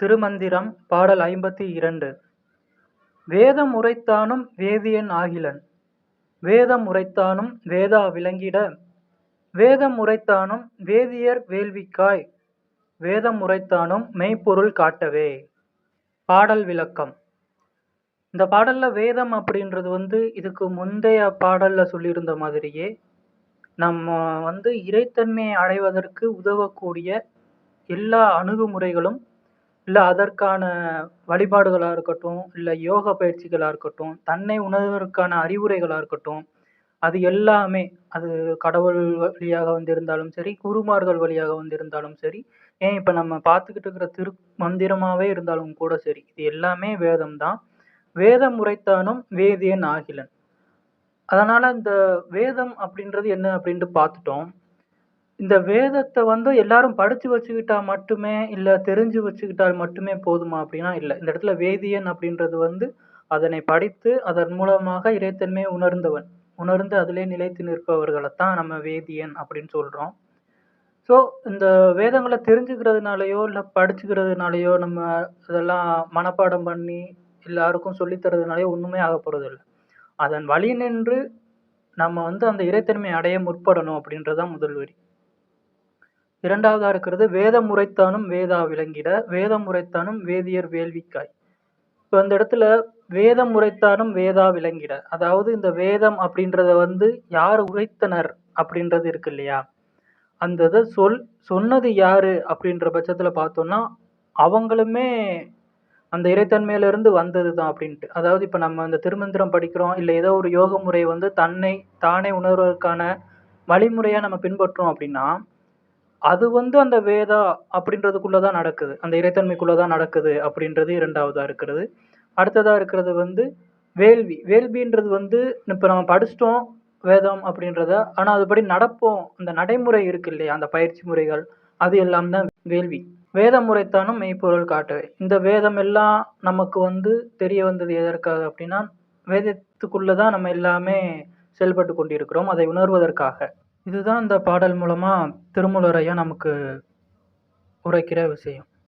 திருமந்திரம் பாடல் ஐம்பத்தி இரண்டு. வேதம் உரைத்தானும் வேதியன் ஆகிலன். வேதம் உரைத்தானும் வேதா விளங்கிட. வேதம் உரைத்தானும் வேதியர் வேள்விக்காய். வேதம் உரைத்தானும் மெய்ப்பொருள் காட்டவே. பாடல் விளக்கம். இந்த பாடலில் வேதம் அப்படின்றது வந்து இதுக்கு முந்தைய பாடலில் சொல்லியிருந்த மாதிரியே நம்ம வந்து இறைத்தன்மையை அடைவதற்கு உதவக்கூடிய எல்லா அணுகுமுறைகளும் இல்லை அதற்கான வழிபாடுகளாக இருக்கட்டும் இல்லை யோக பயிற்சிகளாக இருக்கட்டும் தன்னை உணர்வதற்கான அறிவுரைகளாக இருக்கட்டும் அது எல்லாமே அது கடவுள் வழியாக வந்திருந்தாலும் சரி குருமார்கள் வழியாக வந்திருந்தாலும் சரி ஏன் இப்போ நம்ம பார்த்துக்கிட்டு இருக்கிற திரு மந்திரமாகவே இருந்தாலும் கூட சரி இது எல்லாமே வேதம் தான் வேதம் உரைத்தானும் வேதியன் ஆகிலன். அதனால் இந்த வேதம் அப்படின்றது என்ன அப்படின்ட்டு பார்த்துட்டோம். இந்த வேதத்தை வந்து எல்லாரும் படித்து வச்சுக்கிட்டா மட்டுமே இல்லை தெரிஞ்சு வச்சுக்கிட்டால் மட்டுமே போதுமா அப்படின்னா இல்லை. இந்த இடத்துல வேதியன் அப்படின்றது வந்து அதனை படித்து அதன் மூலமாக இறைத்தன்மையை உணர்ந்தவன். உணர்ந்து அதிலே நிலைத்து நிற்பவர்களைத்தான் நம்ம வேதியன் அப்படின்னு சொல்கிறோம் ஸோ இந்த வேதங்களை தெரிஞ்சுக்கிறதுனாலையோ இல்லை படிச்சுக்கிறதுனாலையோ நம்ம இதெல்லாம் மனப்பாடம் பண்ணி எல்லாருக்கும் சொல்லித்தரதுனாலையோ ஒன்றுமே ஆக போகிறதில்ல அதன் வழி நின்று நம்ம வந்து அந்த இறைத்தன்மை அடைய முற்படணும் அப்படின்றது தான் முதல் வரி. இரண்டாவதாக இருக்கிறது வேதம் முறைத்தானும் வேதா விளங்கிட வேதம் முறைத்தானும் வேதியர் வேள்விக்காய். இப்போ அந்த இடத்துல வேதம் முறைத்தானும் வேதா விளங்கிட. அதாவது இந்த வேதம் அப்படின்றத வந்து யார் உரைத்தனர் அப்படின்றது இருக்கு இல்லையா? அந்த இதை சொல் சொன்னது யாரு அப்படின்ற பட்சத்தில் பார்த்தோம்னா அவங்களுமே அந்த இறைத்தன்மையிலிருந்து வந்தது தான் அப்படின்ட்டு. அதாவது இப்போ நம்ம அந்த திருமந்திரம் படிக்கிறோம் இல்லை ஏதோ ஒரு யோக முறை வந்து தன்னை தானே உணர்வதற்கான வழிமுறையாக நம்ம பின்பற்றோம் அப்படின்னா அது வந்து அந்த வேதா அப்படின்றதுக்குள்ளே தான் நடக்குது. அந்த இறைத்தன்மைக்குள்ளே தான் நடக்குது அப்படின்றது இரண்டாவதாக இருக்கிறது. அடுத்ததாக இருக்கிறது வந்து வேள்வி. வேள்வின்றது வந்து இப்போ நம்ம படிச்சிட்டோம் வேதம் அப்படின்றத. ஆனால் அதுபடி நடப்போம். அந்த நடைமுறை இருக்கு இல்லையா? அந்த பயிற்சி முறைகள் அது எல்லாம் தான் வேள்வி. வேதம் முறைத்தானும் மெய்ப்பொருள் காட்டவே. இந்த வேதம் எல்லாம் நமக்கு வந்து தெரிய வந்தது எதற்காக அப்படின்னா வேதத்துக்குள்ளே தான் நம்ம எல்லாமே செயல்பட்டு கொண்டிருக்கிறோம். அதை உணர்வதற்காக. இதுதான் இந்த பாடல் மூலமாக திருமூலர் ஐயா நமக்கு உரைக்கிற விஷயம்.